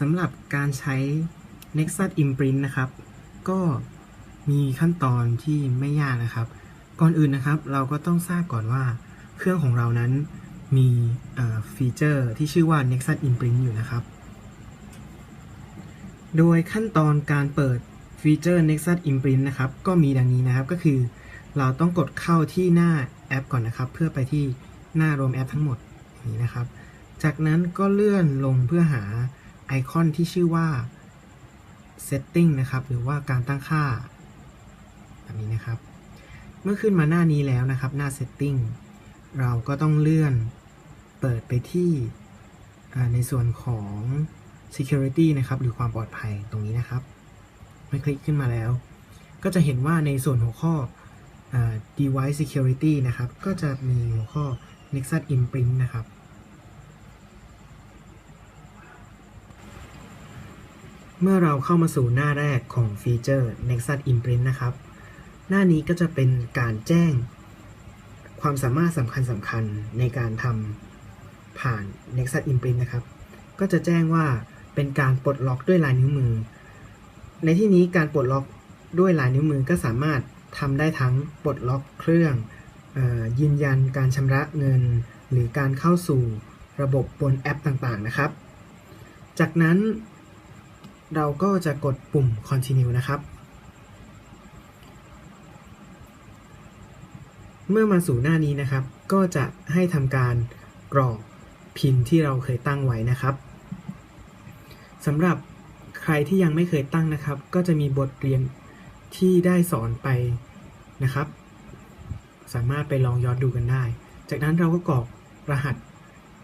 สำหรับการใช้ Nexus Imprint นะครับ ก็มีขั้นตอนที่ไม่ยากนะครับ ก่อนอื่นนะครับ เราก็ต้องทราบก่อนว่า เครื่องของเรานั้นมีฟีเจอร์ที่ชื่อว่า Nexus Imprint อยู่นะครับ โดยขั้นตอนการเปิดฟีเจอร์ Nexus Imprint นะครับ ก็มีดังนี้นะครับ ก็คือ เราต้องกดเข้าที่หน้าแอปก่อนนะครับ เพื่อไปที่หน้ารวมแอปทั้งหมดนี้นะครับ จากนั้นก็เลื่อนลงเพื่อหา ไอคอนที่ชื่อว่า setting นะครับ หรือว่าการตั้งค่า แบบนี้นะครับ เมื่อขึ้นมาหน้านี้แล้วนะครับ หน้า setting เราก็ต้องเลื่อนเปิดไปที่ในส่วนของ security นะครับ หรือความปลอดภัยตรงนี้นะครับ เมื่อคลิกขึ้นมาแล้ว ก็จะเห็นว่าในส่วนหัวข้ออ device security นะครับ ก็จะมีหัวข้อ Nexus Imprint นะครับ เมื่อเราเข้ามาสู่หน้าแรกของฟีเจอร์ Nexus Imprint นะครับ หน้านี้ก็จะเป็นการแจ้ง ความสามารถสำคัญสำคัญในการทำผ่าน Nexus Imprint นะครับ ก็จะแจ้งว่าเป็นการปลดล็อกด้วยลายนิ้วมือ ในที่นี้การปลดล็อกด้วยลายนิ้วมือก็สามารถทำได้ทั้งปลดล็อกเครื่องออยืนยันการชำระเงิน หรือการเข้าสู่ระบบบนแอปต่างๆนะครับ จากนั้น เราก็จะกดปุ่ม continue นะครับ เมื่อมาสู่หน้านี้นะครับ ก็จะให้ทำการกรอกพินที่เราเคยตั้งไว้นะครับสำหรับใครที่ยังไม่เคยตั้งนะครับ ก็จะมีบทเรียนที่ได้สอนไปนะครับ สามารถไปลองย้อนดูกันได้ จากนั้นเราก็กรอกรหัส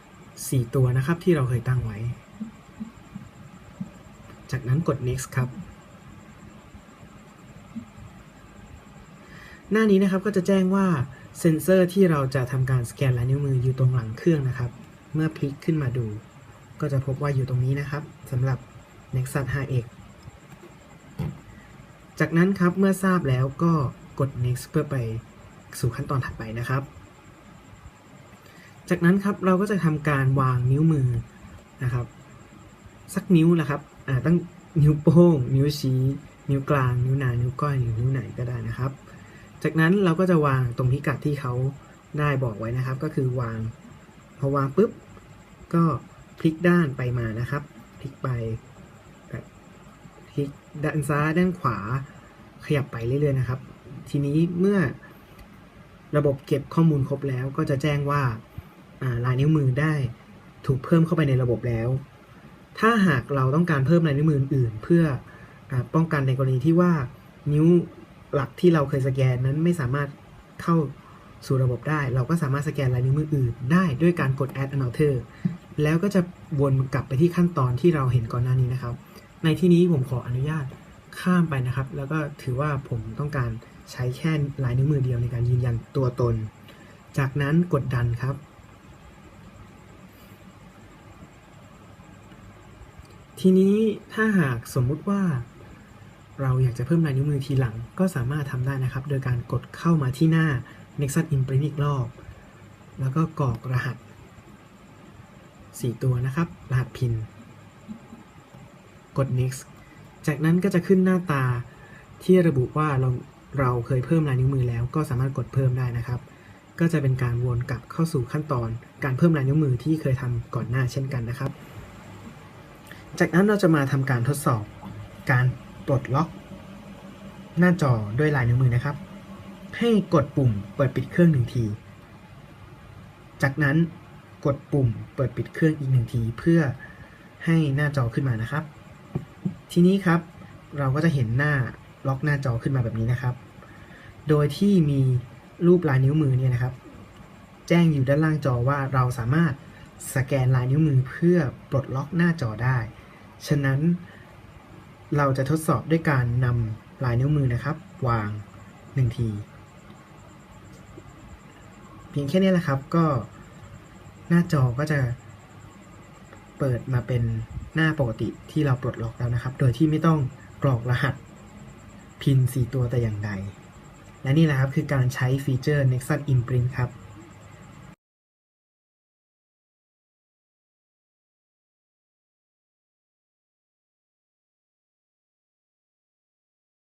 4 ตัวนะครับที่เราเคยตั้งไว้ จากนั้นกด next ครับ หน้านี้นะครับก็จะแจ้งว่าเซ็นเซอร์ที่เราจะทำการสแกนลายนิ้วมืออยู่ตรงหลังเครื่องนะครับ เมื่อพลิกขึ้นมาดู ก็จะพบว่าอยู่ตรงนี้นะครับสำหรับ Nexus 5X จากนั้นครับเมื่อทราบแล้วก็กด next เพื่อไปสู่ขั้นตอนถัดไปนะครับ จากนั้นครับเราก็จะทำการวางนิ้วมือนะครับ สักนิ้วนะครับ ตั้งนิ้วโป้ง นิ้วชี้ นิ้วกลาง นิ้วนาง นิ้วก้อยหรือนิ้วไหนก็ได้นะครับ จากนั้นเราก็จะวางตรงพิกัดที่เขาได้บอกไว้นะครับ ก็คือวาง พอวางปุ๊บ ก็พลิกด้านไปมานะครับ พลิกไปพลิกด้านซ้ายด้านขวา ขยับไปเรื่อยๆนะครับ ทีนี้เมื่อระบบเก็บข้อมูลครบแล้ว ก็จะแจ้งว่าอ่าลายนิ้วมือได้ถูกเพิ่มเข้าไปในระบบแล้ว ถ้าหากเราต้องการเพิ่มลายนิ้วมืออื่น เพื่ออป้องกันในกรณีที่ว่านิ้วหลักที่เราเคยสแกนนั้นไม่สามารถเข้าสู่ระบบได้ เราก็สามารถสแกนลายนิ้วมืออื่น ได้ด้วยการกด add another แล้วก็จะวนกลับไปที่ขั้นตอนที่เราเห็นก่อนหน้านี้นะครับ ในที่นี้ผมขออนุญาตข้ามไปนะครับ แล้วก็ถือว่าผมต้องการใช้แค่ลายนิ้วมือเดียวในการยืนยันตัวตน จากนั้นกดดันครับ ทีนี้ถ้าหากสมมุติว่า เราอยากจะเพิ่มลายนิ้วมือทีหลังก็สามารถทำได้นะครับ โดยการกดเข้ามาที่หน้า Nexus Imprint อีกรอบ แล้วก็กรอกรหัส 4 ตัวนะครับ รหัสพิน กด next จากนั้นก็จะขึ้นหน้าตาที่ระบุว่าเราเราเคยเพิ่มลายนิ้วมือแล้วก็สามารถกดเพิ่มได้นะครับ ก็จะเป็นการวนกลับเข้าสู่ขั้นตอน การเพิ่มลายนิ้วมือที่เคยทำก่อนหน้าเช่นกันนะครับ จากนั้นเราจะมาทำการทดสอบการปลดล็อก หน้าจอด้วยลายนิ้วมือนะครับ ให้กดปุ่มเปิดปิดเครื่องหนึ่งที จากนั้นกดปุ่มเปิดปิดเครื่องอีกหนึ่งทีเพื่อให้หน้าจอขึ้นมานะครับ ทีนี้ครับเราก็จะเห็นหน้าล็อกหน้าจอขึ้นมาแบบนี้นะครับ โดยที่มีรูปลายนิ้วมือเนี่ยนะครับ แจ้งอยู่ด้านล่างจอว่าเราสามารถสแกนลายนิ้วมือเพื่อปลดล็อกหน้าจอได้ ฉะนั้นเราจะทดสอบด้วยการนำลายนิ้วมือนะครับ วางหนึ่งที เพียงแค่นี้แหละครับก็หน้าจอก็จะเปิดมาเป็นหน้าปกติที่เราปลดล็อกแล้วนะครับ โดยที่ไม่ต้องกรอกรหัสพิน 4 ตัวแต่อย่างใด และนี่แหละครับคือการใช้ฟีเจอร์ Nexus Imprint ครับ